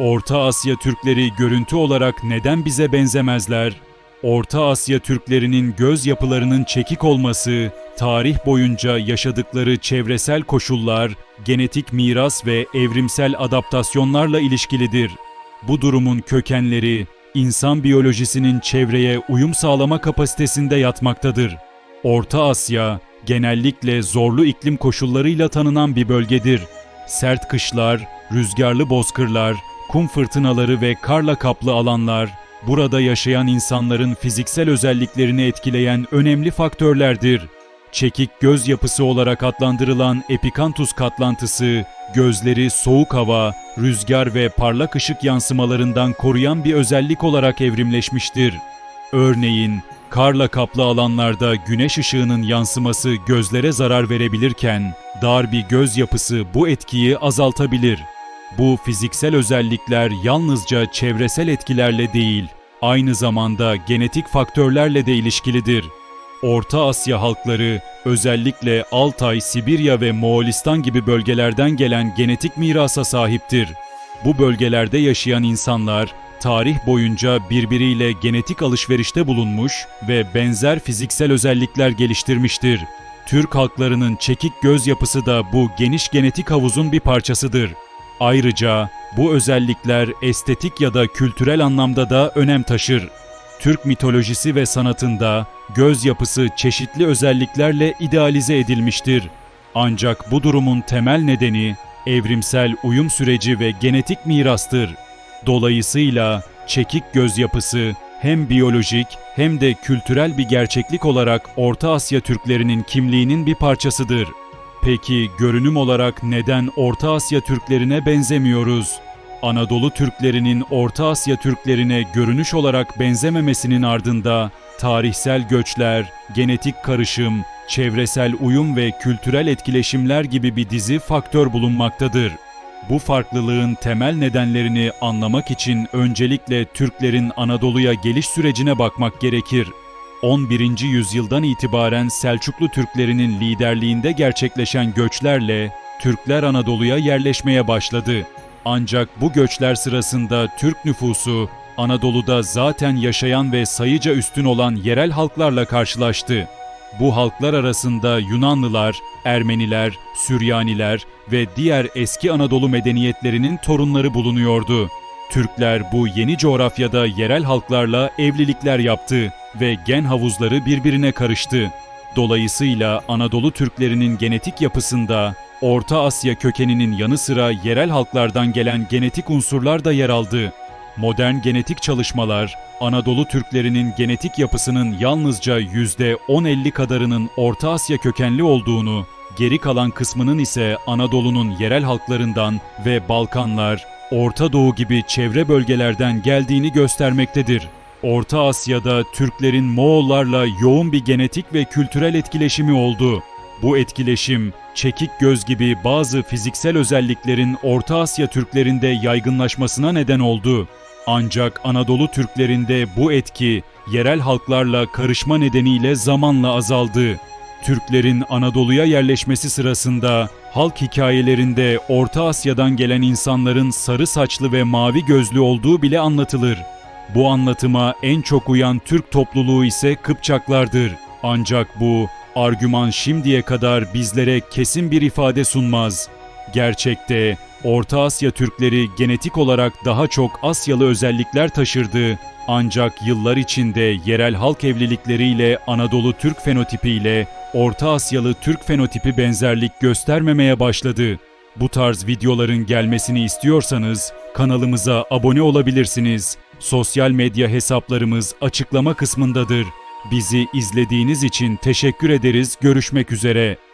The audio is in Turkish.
Orta Asya Türkleri görüntü olarak neden bize benzemezler? Orta Asya Türklerinin göz yapılarının çekik olması, tarih boyunca yaşadıkları çevresel koşullar, genetik miras ve evrimsel adaptasyonlarla ilişkilidir. Bu durumun kökenleri, insan biyolojisinin çevreye uyum sağlama kapasitesinde yatmaktadır. Orta Asya, genellikle zorlu iklim koşullarıyla tanınan bir bölgedir. Sert kışlar, rüzgarlı bozkırlar, kum fırtınaları ve karla kaplı alanlar, burada yaşayan insanların fiziksel özelliklerini etkileyen önemli faktörlerdir. Çekik göz yapısı olarak adlandırılan epikantus katlantısı, gözleri soğuk hava, rüzgar ve parlak ışık yansımalarından koruyan bir özellik olarak evrimleşmiştir. Örneğin, karla kaplı alanlarda güneş ışığının yansıması gözlere zarar verebilirken, dar bir göz yapısı bu etkiyi azaltabilir. Bu fiziksel özellikler yalnızca çevresel etkilerle değil, aynı zamanda genetik faktörlerle de ilişkilidir. Orta Asya halkları özellikle Altay, Sibirya ve Moğolistan gibi bölgelerden gelen genetik mirasa sahiptir. Bu bölgelerde yaşayan insanlar tarih boyunca birbiriyle genetik alışverişte bulunmuş ve benzer fiziksel özellikler geliştirmiştir. Türk halklarının çekik göz yapısı da bu geniş genetik havuzun bir parçasıdır. Ayrıca bu özellikler estetik ya da kültürel anlamda da önem taşır. Türk mitolojisi ve sanatında göz yapısı çeşitli özelliklerle idealize edilmiştir. Ancak bu durumun temel nedeni evrimsel uyum süreci ve genetik mirastır. Dolayısıyla çekik göz yapısı hem biyolojik hem de kültürel bir gerçeklik olarak Orta Asya Türklerinin kimliğinin bir parçasıdır. Peki görünüm olarak neden Orta Asya Türklerine benzemiyoruz? Anadolu Türklerinin Orta Asya Türklerine görünüş olarak benzememesinin ardında tarihsel göçler, genetik karışım, çevresel uyum ve kültürel etkileşimler gibi bir dizi faktör bulunmaktadır. Bu farklılığın temel nedenlerini anlamak için öncelikle Türklerin Anadolu'ya geliş sürecine bakmak gerekir. 11. yüzyıldan itibaren Selçuklu Türklerinin liderliğinde gerçekleşen göçlerle Türkler Anadolu'ya yerleşmeye başladı. Ancak bu göçler sırasında Türk nüfusu Anadolu'da zaten yaşayan ve sayıca üstün olan yerel halklarla karşılaştı. Bu halklar arasında Yunanlılar, Ermeniler, Süryaniler ve diğer eski Anadolu medeniyetlerinin torunları bulunuyordu. Türkler bu yeni coğrafyada yerel halklarla evlilikler yaptı ve gen havuzları birbirine karıştı. Dolayısıyla Anadolu Türklerinin genetik yapısında Orta Asya kökeninin yanı sıra yerel halklardan gelen genetik unsurlar da yer aldı. Modern genetik çalışmalar, Anadolu Türklerinin genetik yapısının yalnızca %10-50 kadarının Orta Asya kökenli olduğunu, geri kalan kısmının ise Anadolu'nun yerel halklarından ve Balkanlar, Orta Doğu gibi çevre bölgelerden geldiğini göstermektedir. Orta Asya'da Türklerin Moğollarla yoğun bir genetik ve kültürel etkileşimi oldu. Bu etkileşim, çekik göz gibi bazı fiziksel özelliklerin Orta Asya Türklerinde yaygınlaşmasına neden oldu. Ancak Anadolu Türklerinde bu etki yerel halklarla karışma nedeniyle zamanla azaldı. Türklerin Anadolu'ya yerleşmesi sırasında halk hikayelerinde Orta Asya'dan gelen insanların sarı saçlı ve mavi gözlü olduğu bile anlatılır. Bu anlatıma en çok uyan Türk topluluğu ise Kıpçaklardır. Ancak bu argüman şimdiye kadar bizlere kesin bir ifade sunmaz. Gerçekte Orta Asya Türkleri genetik olarak daha çok Asyalı özellikler taşırdı. Ancak yıllar içinde yerel halk evlilikleriyle Anadolu Türk fenotipiyle Orta Asyalı Türk fenotipi benzerlik göstermemeye başladı. Bu tarz videoların gelmesini istiyorsanız kanalımıza abone olabilirsiniz. Sosyal medya hesaplarımız açıklama kısmındadır. Bizi izlediğiniz için teşekkür ederiz. Görüşmek üzere.